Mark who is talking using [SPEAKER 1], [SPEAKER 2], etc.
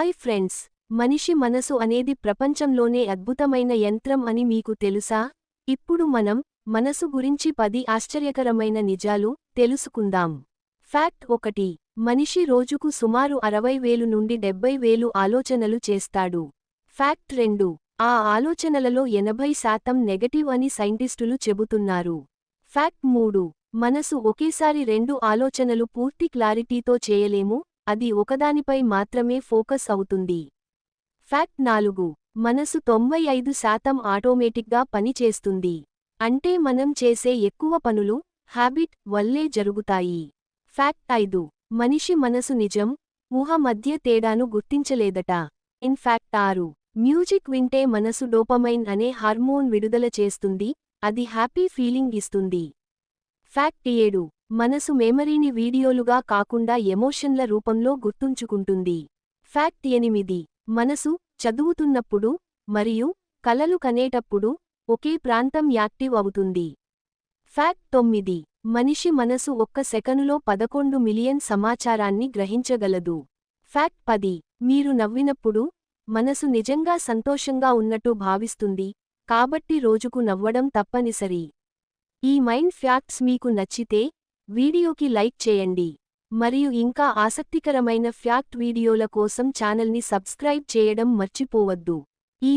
[SPEAKER 1] Hi friends మనిషి మనసు అనేది ప్రపంచంలోనే అద్భుతమైన యంత్రం అని మీకు తెలుసా? ఇప్పుడు మనం మనసు గురించి పది ఆశ్చర్యకరమైన నిజాలు తెలుసుకుందాం. ఫ్యాక్ట్ ఒకటి మనిషి రోజుకు సుమారు అరవై వేలు నుండి డెబ్బై వేలు ఆలోచనలు చేస్తాడు. ఫ్యాక్ట్ రెండు ఆ ఆలోచనలలో ఎనభై శాతం నెగటివ్ అని సైంటిస్టులు చెబుతున్నారు. ఫ్యాక్ట్ మూడు మనసు ఒకేసారి రెండు ఆలోచనలు పూర్తి క్లారిటీతో చేయలేము? అది ఒకదానిపై మాత్రమే ఫోకస్ అవుతుంది. ఫ్యాక్ట్ నాలుగు. మనసు తొంభై ఐదు శాతం ఆటోమేటిక్గా పనిచేస్తుంది అంటే మనం చేసే ఎక్కువ పనులు హ్యాబిట్ వల్లే జరుగుతాయి. ఫ్యాక్ట్ ఐదు. మనిషి మనసు నిజం ఊహ మధ్య తేడాను గుర్తించలేదట. ఇన్ ఫ్యాక్ట్ ఆరు. మ్యూజిక్ వింటే మనసు డోపమైన్ అనే హార్మోన్ విడుదల చేస్తుంది అది హ్యాపీ ఫీలింగ్ ఇస్తుంది. ఫ్యాక్ట్ ఏడు. మనసు మెమరీని వీడియోలుగా కాకుండా ఎమోషన్ల రూపంలో గుర్తుంచుకుంటుంది. ఫ్యాక్ట్ ఎనిమిది. మనసు చదువుతున్నప్పుడు మరియు కలలు కనేటప్పుడు ఒకే ప్రాంతం యాక్టివ్ అవుతుంది. ఫ్యాక్ట్ తొమ్మిది. మనిషి మనసు ఒక్క సెకనులో పదకొండు మిలియన్ సమాచారాన్ని గ్రహించగలదు. ఫ్యాక్ట్ పది. మీరు నవ్వినప్పుడు మనసు నిజంగా సంతోషంగా ఉన్నట్టు భావిస్తుంది. కాబట్టి రోజుకు నవ్వడం తప్పనిసరి. ఈ మైండ్ ఫ్యాక్ట్స్ మీకు నచ్చితే వీడియోకి లైక్ చేయండి. మరియు ఇంకా ఆసక్తికరమైన ఫ్యాక్ట్ వీడియోల కోసం ఛానల్ని సబ్స్క్రైబ్ చేయడం మర్చిపోవద్దు. ఈ